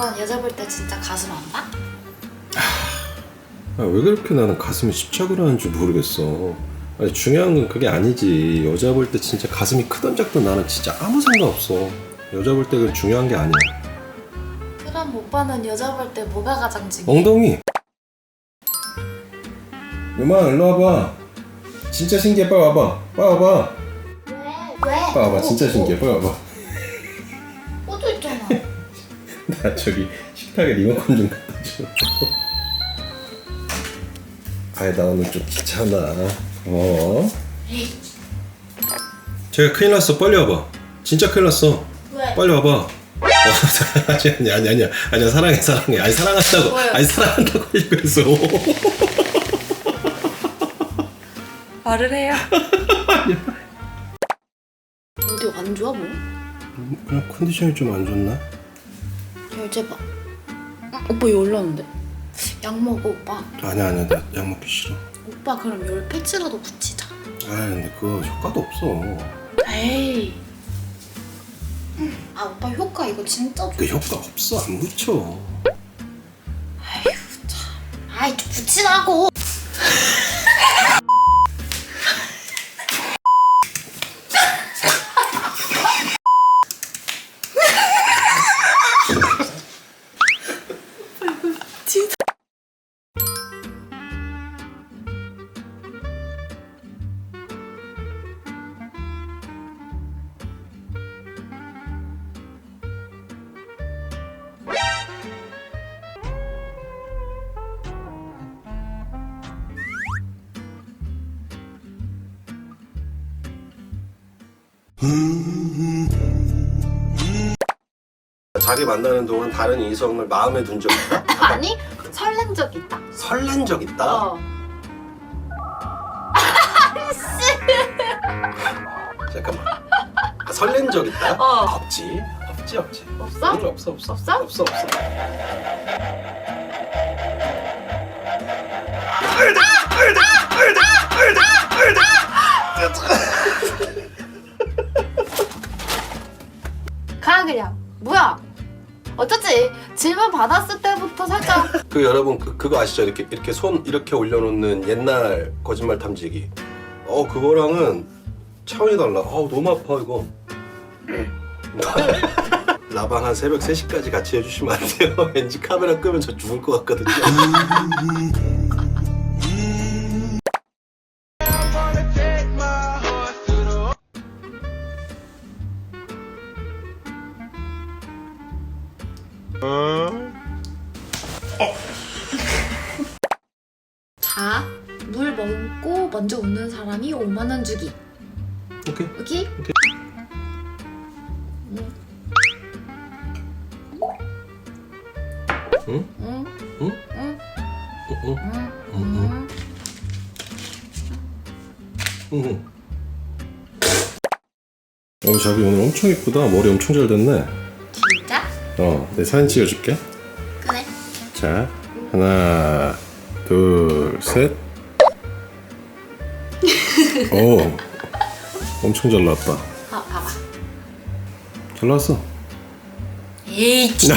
오빠는 여자 볼 때 진짜 가슴 안 봐? 아, 왜 그렇게 나는 가슴에 집착을 하는지 모르겠어. 아니, 중요한 건 그게 아니지. 여자 볼 때 진짜 가슴이 크든 작든 나는 진짜 아무 상관없어. 여자 볼 때 그건 중요한 게 아니야. 그럼 오빠는 여자 볼 때 뭐가 가장 중요해? 엉덩이. 유마 일로 와봐. 진짜 신기해. 빨리 와봐. 빨리 와봐. 왜? 왜? 빨리 와봐. 진짜 신기해. 빨리 와봐. 꽃도 있잖아. 나 저기 식탁에 리모컨 좀 갖다 줘. 아이 나 오늘 좀 귀찮아. 어? 제가 큰일 났어. 빨리 와봐. 진짜 큰일 났어. 왜? 빨리 와봐. 어, 아니 아니 아니 아니야. 아니야 사랑해 사랑해. 아니 사랑한다고. 뭐야? 아니 사랑한다고 얘기했어. 말을 해요. 어디 안 좋아 뭐? 그냥 컨디션이 좀 안 좋나? 열재 봐. 응, 오빠 열 올랐는데. 약 먹어 오빠. 아니야 아니야 나 약 먹기 싫어. 오빠 그럼 열 패치라도 붙이자. 아 근데 그거 효과도 없어. 에이. 아 오빠 효과 이거 진짜 좋아. 그 효과 없어 안 묻혀. 아휴 참. 아이 좀 붙이라고. 자기 만나는 동안 다른 이성을 마음에 둔 적 있다? 아니 설렌 적 있다. 설렌 적 있다? 어. 잠깐만. 아, 설렌 적 있다? 어. 없지. 없지 없지. 없어? 응, 없어 없어. 없어? 없어 없어. 그냥. 뭐야? 어쩌지? 질문 받았을 때부터 살짝 그 여러분 그, 그거 아시죠? 이렇게 이렇게 손 이렇게 올려놓는 옛날 거짓말 탐지기. 어 그거랑은 차원이 달라. 어우 너무 아파 이거. 라방 한 새벽 3시까지 같이 해주시면 안 돼요? 왠지 카메라 끄면 저 죽을 것 같거든요. 자, 물 먹고 먼저 웃는 사람이 5만 원 주기. 오케이. 오케이? 응? 응? 응? 응? 응? 응? 응? 응. 어 자기 오늘 엄청 이쁘다. 머리 엄청 잘 됐네. 어, 내 사진 찍어줄게. 그래. 자, 하나, 둘, 셋. 오, 엄청 잘 나왔다. 아, 봐봐. 잘 나왔어. 에이, 진짜.